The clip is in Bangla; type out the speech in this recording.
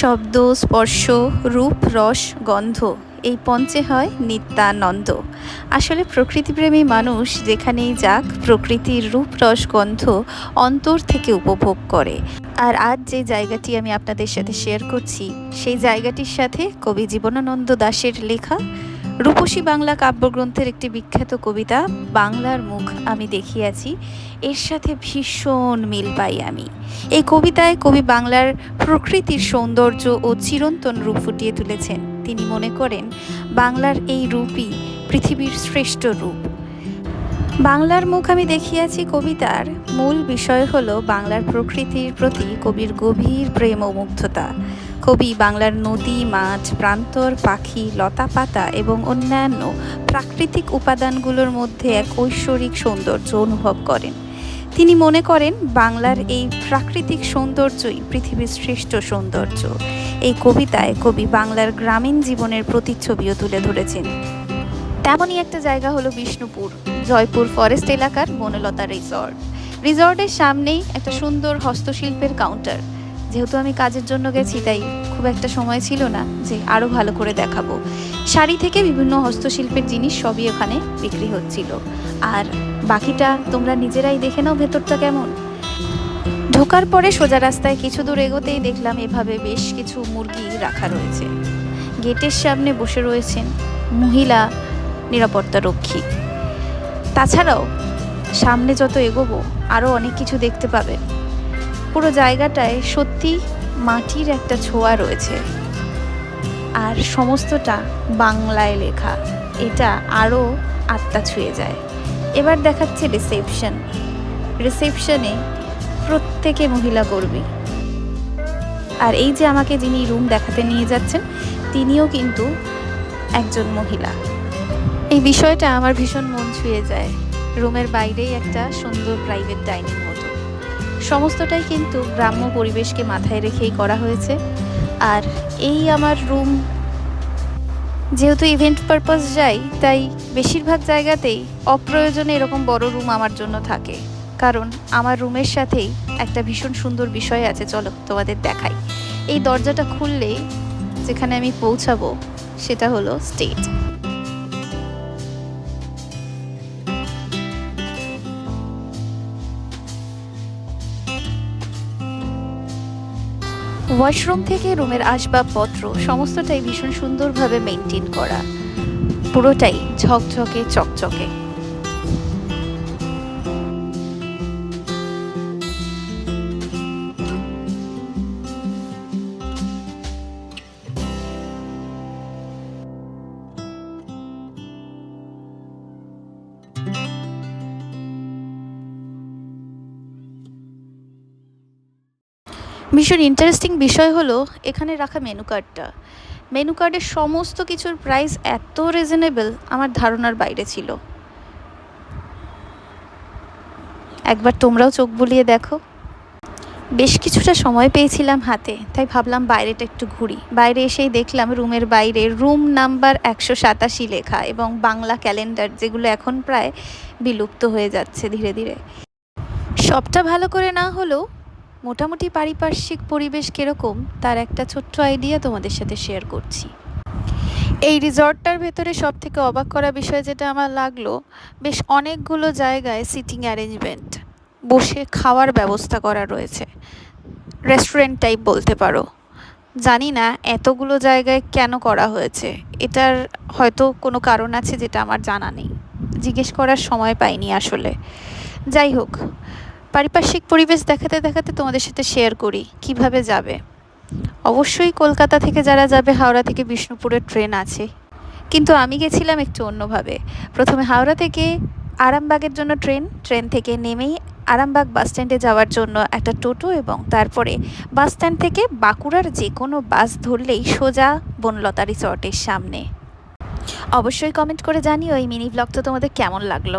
শব্দ, স্পর্শ, রূপ, রস, গন্ধ, এই পঞ্চে হয় নিত্যানন্দ। আসলে প্রকৃতিপ্রেমী মানুষ যেখানেই যাক, প্রকৃতির রূপ, রস, গন্ধ অন্তর থেকে উপভোগ করে। আর আজ যে জায়গাটি আমি আপনাদের সাথে শেয়ার করছি, সেই জায়গাটির সাথে কবি জীবনানন্দ দাসের লেখা রূপসী বাংলা কাব্যগ্রন্থের একটি বিখ্যাত কবিতা, বাংলার মুখ আমি দেখিয়াছি, এর সাথে ভীষণ মিল পাই আমি। এই কবিতায় কবি বাংলার প্রকৃতির সৌন্দর্য ও চিরন্তন রূপ ফুটিয়ে তুলেছেন। তিনি মনে করেন, বাংলার এই রূপই পৃথিবীর শ্রেষ্ঠ রূপ। বাংলার মুখ আমি দেখিয়াছি কবিতার মূল বিষয় হলো বাংলার প্রকৃতির প্রতি কবির গভীর প্রেম ও মুগ্ধতা। কবি, বাংলার নদী, মাছ, প্রান্তর, পাখি লতা পাতা এবং অন্যান্য প্রাকৃতিক উপাদানগুলোর মধ্যে এক ঐশ্বরিক সৌন্দর্য অনুভব করেন। তিনি মনে করেন, বাংলার এই প্রাকৃতিক সৌন্দর্যই পৃথিবীর শ্রেষ্ঠ সৌন্দর্য। এই কবিতায় কবি বাংলার গ্রামীণ জীবনের প্রতিচ্ছবিও তুলে ধরেছেন। তেমনই একটা জায়গা হলো বিষ্ণুপুর, জয়পুর ফরেস্ট এলাকার বনলতা রিসর্ট। রিসর্টের সামনেই একটা সুন্দর হস্তশিল্পের কাউন্টার। যেহেতু আমি কাজের জন্য গেছি, তাই খুব একটা সময় ছিল না যে আরও ভালো করে দেখাবো। শাড়ি থেকে বিভিন্ন হস্তশিল্পের জিনিস সবই ওখানে বিক্রি হচ্ছিল। আর বাকিটা তোমরা নিজেরাই দেখে নাও ভেতরটা কেমন। ঢোকার পরে সোজা রাস্তায় কিছু দূর এগোতেই দেখলাম এভাবে বেশ কিছু মুরগি রাখা রয়েছে। গেটের সামনে বসে রয়েছেন মহিলা নিরাপত্তা রক্ষী। তাছাড়াও সামনে যত এগোবো আরও অনেক কিছু দেখতে পাবেন। পুরো জায়গাটায় সত্যি মাটির একটা ছোঁয়া রয়েছে। আর সমস্তটা বাংলায় লেখা। এটা আরও আত্মা ছুঁয়ে যায়। এবার দেখাচ্ছে রিসেপশন রিসেপশনে প্রত্যেকে মহিলা কর্মী। আর এই যে আমাকে যিনি রুম দেখাতে নিয়ে যাচ্ছেন, তিনিও কিন্তু একজন মহিলা। এই বিষয়টা আমার ভীষণ মন ছুঁয়ে যায়। রুমের বাইরেই একটা সুন্দর প্রাইভেট ডাইনিং মতো সমস্তটাই কিন্তু গ্রাম্য পরিবেশকে মাথায় রেখেই করা হয়েছে। আর এই আমার রুম যেহেতু ইভেন্ট পারপাস যাই, তাই বেশিরভাগ জায়গাতেই অপ্রয়োজনে এরকম বড় রুম আমার জন্য থাকে। কারণ আমার রুমের সাথেই একটা ভীষণ সুন্দর বিষয় আছে, চলো তোমাদের দেখাই। এই দরজাটা খুললেই যেখানে আমি পৌঁছাবো, সেটা হলো স্টেজ ওয়াশরুম থেকে রুমের আসবাবপত্র সমস্তটাই ভীষণ সুন্দরভাবে মেনটেন করা। পুরোটাই ঝকঝকে চকচকে। ভীষণ ইন্টারেস্টিং বিষয় হলো, এখানে রাখা মেনু কার্ডটা মেনু কার্ডের সমস্ত কিছুর প্রাইস এত রিজনেবল আমার ধারণার বাইরে ছিল। একবার তোমরাও চোখ বুলিয়ে দেখো। বেশ কিছুটা সময় পেয়েছিলাম হাতে, তাই ভাবলাম বাইরেটা একটু ঘুরি। বাইরে এসেই দেখলাম রুমের বাইরে রুম নাম্বার একশো সাতাশি লেখা এবং বাংলা ক্যালেন্ডার যেগুলো এখন প্রায় বিলুপ্ত হয়ে যাচ্ছে ধীরে ধীরে। সবটা ভালো করে না হলেও মোটামুটি পারিপার্শ্বিক পরিবেশ কীরকম, তার একটা ছোট্ট আইডিয়া তোমাদের সাথে শেয়ার করছি। এই রিসর্টটার ভেতরে সব থেকে অবাক করা বিষয় যেটা আমার লাগল, বেশ অনেকগুলো জায়গায় সিটিং অ্যারেঞ্জমেন্ট বসে খাওয়ার ব্যবস্থা করা রয়েছে। রেস্টুরেন্ট টাইপ বলতে পারো। জানি না এতগুলো জায়গায় কেন করা হয়েছে, এটার হয়তো কোনো কারণ আছে যেটা আমার জানা নেই। জিজ্ঞেস করার সময় পাইনি আসলে। যাই হোক পারিপার্শ্বিক পরিবেশ দেখাতে দেখাতে তোমাদের সাথে শেয়ার করি, কীভাবে যাবে? অবশ্যই কলকাতা থেকে যারা যাবে, হাওড়া থেকে বিষ্ণুপুরের ট্রেন আছে। কিন্তু আমি গেছিলাম একটু অন্যভাবে। প্রথমে হাওড়া থেকে আরামবাগের জন্য ট্রেন ট্রেন থেকে নেমেই আরামবাগ বাস স্ট্যান্ডে যাওয়ার জন্য একটা টোটো এবং তারপরে বাস স্ট্যান্ড থেকে বাঁকুড়ার যে কোনো বাস ধরলেই সোজা বনলতা রিসর্টের সামনে। অবশ্যই কমেন্ট করে জানিও এই মিনি ব্লগটা তোমাদের কেমন লাগল।